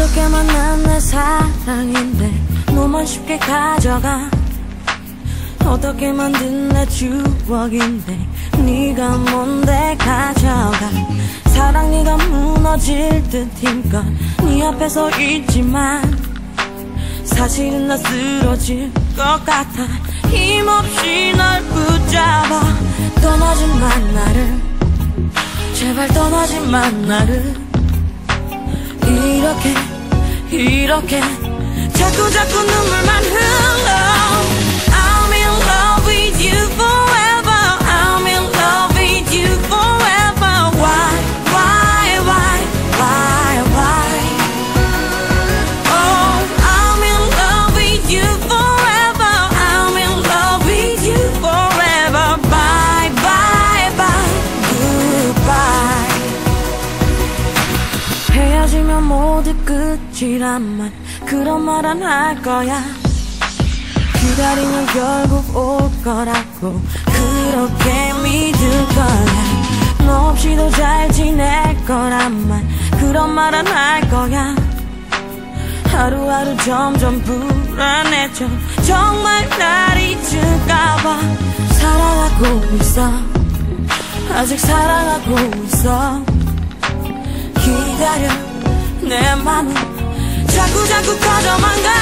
어떻게 만난 내 사랑인데 너만 쉽게 가져가. 어떻게 만든 내 추억인데 네가 뭔데 가져가. 사랑 네가 무너질 듯 힘껏 네 앞에서 있지만 사실은 나 쓰러질 것 같아. 힘없이 널 붙잡아. 떠나지 마 나를 제발 떠나지 마 나를. 이렇게 이렇게. 자꾸 자꾸 눈물만 흘러 모두 끝이란만 그런 말 안 할 거야. 기다리면 결국 올 거라고. 그렇게 믿을 거야. 너 없이도 잘 지낼 거란 말. 그런 말 안 할 거야. 하루하루 점점 불안해져. 정말 날 잊을까봐. 사랑하고 있어. 아직 사랑하고 있어. 기다려 내 맘이 자꾸 커져만 가